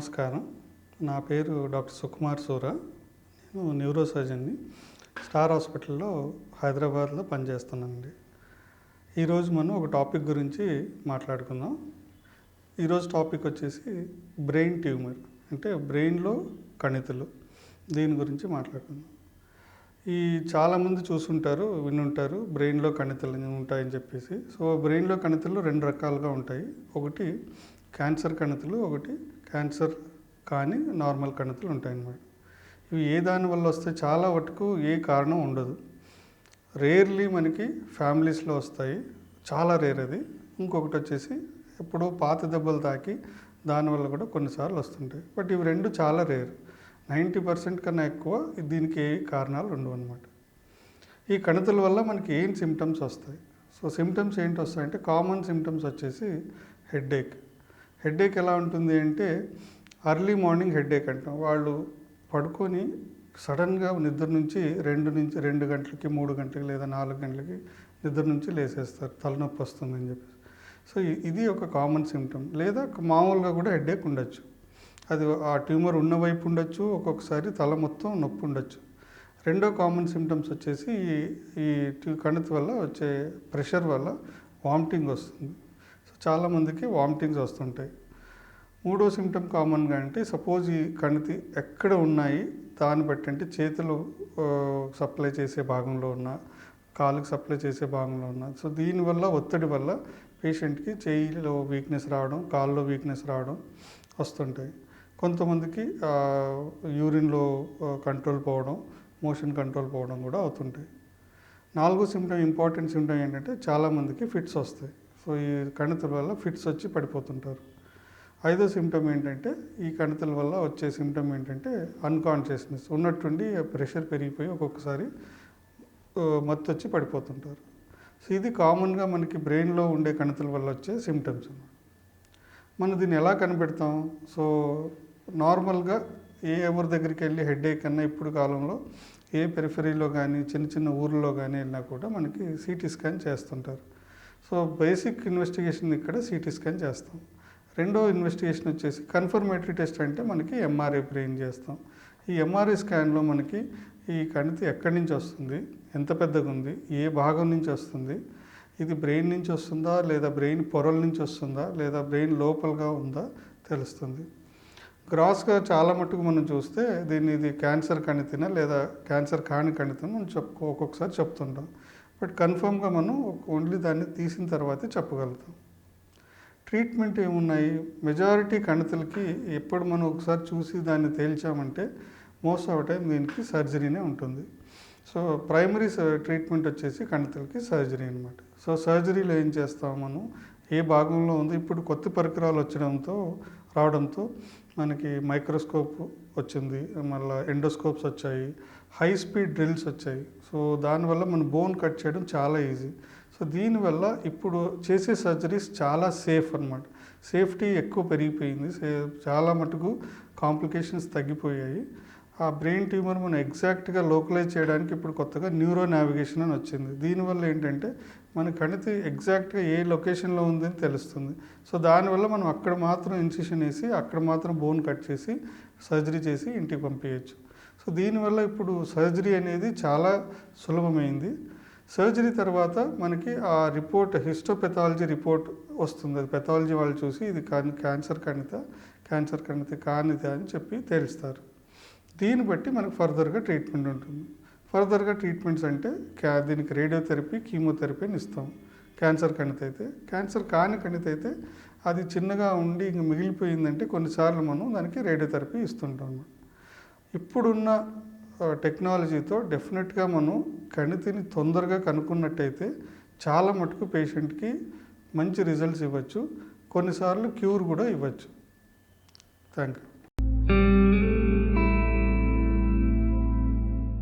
నమస్కారం. నా పేరు డాక్టర్ సుకుమార్ సూరా. నేను న్యూరో సర్జన్ని స్టార్ హాస్పిటల్లో హైదరాబాద్లో పనిచేస్తున్నానండి. ఈరోజు మనం ఒక టాపిక్ గురించి మాట్లాడుకుందాం. ఈరోజు టాపిక్ వచ్చేసి బ్రెయిన్ ట్యూమర్ అంటే బ్రెయిన్లో కణితులు. దీని గురించి మాట్లాడుకుందాం. ఈ చాలామంది చూసుంటారు వినుంటారు బ్రెయిన్లో కణితులు ఉంటాయని చెప్పేసి. సో బ్రెయిన్లో కణితులు రెండు రకాలుగా ఉంటాయి. ఒకటి క్యాన్సర్ కణితులు ఒకటి క్యాన్సర్ కానీ నార్మల్ కణితులు ఉంటాయన్నమాట. ఇవి ఏ దాని వల్ల వస్తే చాలా మటుకు ఏ కారణం ఉండదు. రేర్లీ మనకి ఫ్యామిలీస్లో వస్తాయి. చాలా రేర్ అది. ఇంకొకటి వచ్చేసి ఎప్పుడో పాత దెబ్బలు తాకి దానివల్ల కూడా కొన్నిసార్లు వస్తుంటాయి. బట్ ఇవి రెండు చాలా రేర్. నైంటీ పర్సెంట్ కన్నా ఎక్కువ దీనికి ఏ కారణాలు ఉండవు అనమాట ఈ కణితుల వల్ల మనకి ఏం సిమ్టమ్స్ వస్తాయి? సో సిమ్టమ్స్ ఏంటి వస్తాయంటే కామన్ సిమ్టమ్స్ వచ్చేసి హెడ్ఏక్ హెడ్ఏక్ ఎలా ఉంటుంది అంటే అర్లీ మార్నింగ్ హెడ్ఏక్ అంటాం. వాళ్ళు పడుకొని సడన్గా నిద్ర నుంచి రెండు నుంచి రెండు గంటలకి మూడు గంటలకి లేదా నాలుగు గంటలకి నిద్ర నుంచి లేసేస్తారు. తలనొప్పి వస్తుందని చెప్పేసి. సో ఇది ఒక కామన్ సిమ్టమ్ లేదా మామూలుగా కూడా హెడ్ఏక్ ఉండొచ్చు. అది ఆ ట్యూమర్ ఉన్న వైపు ఉండొచ్చు ఒక్కొక్కసారి తల మొత్తం నొప్పి ఉండొచ్చు. రెండో కామన్ సిమ్టమ్స్ వచ్చేసి ఈ ఈ కణత కణితి వల్ల వచ్చే ప్రెషర్ వల్ల వామిటింగ్ వస్తుంది. చాలామందికి వామిటింగ్స్ వస్తుంటాయి. మూడో సిమ్టమ్ కామన్గా అంటే సపోజ్ ఈ కణితి ఎక్కడ ఉన్నాయి దాన్ని బట్టి అంటే చేతులు సప్లై చేసే భాగంలో ఉన్న కాలుకి సప్లై చేసే భాగంలో ఉన్న. సో దీనివల్ల ఒత్తిడి వల్ల పేషెంట్కి చేయిలో వీక్నెస్ రావడం కాల్లో వీక్నెస్ రావడం వస్తుంటాయి. కొంతమందికి యూరిన్లో కంట్రోల్ పోవడం మోషన్ కంట్రోల్ పోవడం కూడా అవుతుంటాయి. నాలుగో సిమ్టమ్ ఇంపార్టెంట్ సిమ్టమ్ ఏంటంటే చాలామందికి ఫిట్స్ వస్తాయి. సో ఈ కణితుల వల్ల ఫిట్స్ వచ్చి పడిపోతుంటారు. ఐదో సిమ్టమ్ ఏంటంటే ఈ కణితుల వల్ల వచ్చే సిమ్టమ్ ఏంటంటే అన్కాన్షియస్నెస్ ఉన్నట్టుండి ప్రెషర్ పెరిగిపోయి ఒక్కొక్కసారి మత్తు వచ్చి పడిపోతుంటారు. సో ఇది కామన్గా మనకి బ్రెయిన్లో ఉండే కణితుల వల్ల వచ్చే సిమ్టమ్స్ మనం దీన్ని ఎలా కనిపెడతాం? సో నార్మల్గా ఏ ఎవరి దగ్గరికి వెళ్ళి హెడేక్ అన్నా ఇప్పుడు కాలంలో ఏ పెరిఫరీలో కానీ చిన్న చిన్న ఊర్లో కానీ వెళ్ళినా కూడా మనకి సిటీ స్కాన్ చేస్తుంటారు. సో బేసిక్ ఇన్వెస్టిగేషన్ ఇక్కడ సిటీ స్కాన్ చేస్తాం. రెండో ఇన్వెస్టిగేషన్ వచ్చేసి కన్ఫర్మేటరీ టెస్ట్ అంటే మనకి ఎంఆర్ఐ బ్రెయిన్ చేస్తాం. ఈ ఎంఆర్ఐ స్కాన్లో మనకి ఈ కణితి ఎక్కడి నుంచి వస్తుంది? ఎంత పెద్దగా ఉంది? ఏ భాగం నుంచి వస్తుంది? ఇది బ్రెయిన్ నుంచి వస్తుందా? లేదా బ్రెయిన్ పొరల నుంచి వస్తుందా? లేదా బ్రెయిన్ లోపలగా ఉందా? తెలుస్తుంది. గ్రాస్గా చాలా మట్టుకు మనం చూస్తే దీన్ని ఇది క్యాన్సర్ కణితిన లేదా క్యాన్సర్ కాని కణితిన మనం చెప్పుకో ఒక్కొక్కసారి చెప్తుంటాం. బట్ కన్ఫర్మ్గా మనం ఓన్లీ దాన్ని తీసిన తర్వాతే చెప్పగలుగుతాం. ట్రీట్మెంట్ ఏమున్నాయి? మెజారిటీ కణతలకి ఎప్పుడు మనం ఒకసారి చూసి దాన్ని తేల్చామంటే మోస్ట్ ఆఫ్ టైం దీనికి సర్జరీనే ఉంటుంది. సో ప్రైమరీ ట్రీట్మెంట్ వచ్చేసి కణతలకి సర్జరీ అనమాట సో సర్జరీలో ఏం చేస్తాం మనం? ఏ భాగంలో ఉంది? ఇప్పుడు కొత్త పరికరాలు వచ్చడంతో రావడంతో మనకి మైక్రోస్కోప్ వచ్చింది మళ్ళీ ఎండోస్కోప్స్ వచ్చాయి హై స్పీడ్ డ్రిల్స్ వచ్చాయి. సో దానివల్ల మన బోన్ కట్ చేయడం చాలా ఈజీ సో దీనివల్ల ఇప్పుడు చేసే సర్జరీస్ చాలా సేఫ్ అన్నమాట. సేఫ్టీ ఎక్కువ పెరిగిపోయింది. సే- చాలా మటుకు కాంప్లికేషన్స్ తగ్గిపోయాయి. ఆ బ్రెయిన్ ట్యూమర్ మనం ఎగ్జాక్ట్గా లోకలైజ్ చేయడానికి ఇప్పుడు కొత్తగా న్యూరో నావిగేషన్ అని వచ్చింది. దీనివల్ల ఏంటంటే మన కణితి ఎగ్జాక్ట్గా ఏ లొకేషన్లో ఉందని తెలుస్తుంది. సో దానివల్ల మనం అక్కడ మాత్రం ఇన్సిషన్ వేసి అక్కడ మాత్రం బోన్ కట్ చేసి సర్జరీ చేసి ఇంటికి పంపించవచ్చు సో దీనివల్ల ఇప్పుడు సర్జరీ అనేది చాలా సులభమైంది. సర్జరీ తర్వాత మనకి ఆ రిపోర్ట్ హిస్టోపెథాలజీ రిపోర్ట్ వస్తుంది. అది పెథాలజీ వాళ్ళు చూసి ఇది కానీ క్యాన్సర్ కణిత క్యాన్సర్ కణిత కానిది అని చెప్పి తేలుస్తారు. దీన్ని బట్టి మనకు ఫర్దర్గా ట్రీట్మెంట్ ఉంటుంది. ఫర్దర్గా ట్రీట్మెంట్స్ అంటే క్యా దీనికి రేడియోథెరపీ కీమోథెరపీ అని ఇస్తాం. క్యాన్సర్ కణిత అయితే క్యాన్సర్ కాని కణిత అయితే అది చిన్నగా ఉండి ఇంక మిగిలిపోయిందంటే కొన్నిసార్లు మనం దానికి రేడియోథెరపీ ఇస్తుంటాం. ఇప్పుడున్న టెక్నాలజీతో డెఫినెట్గా మనం కణితిని తొందరగా కనుక్కున్నట్టయితే చాలా మటుకు పేషెంట్కి మంచి రిజల్ట్స్ ఇవ్వచ్చు. కొన్నిసార్లు క్యూర్ కూడా ఇవ్వచ్చు. Thank you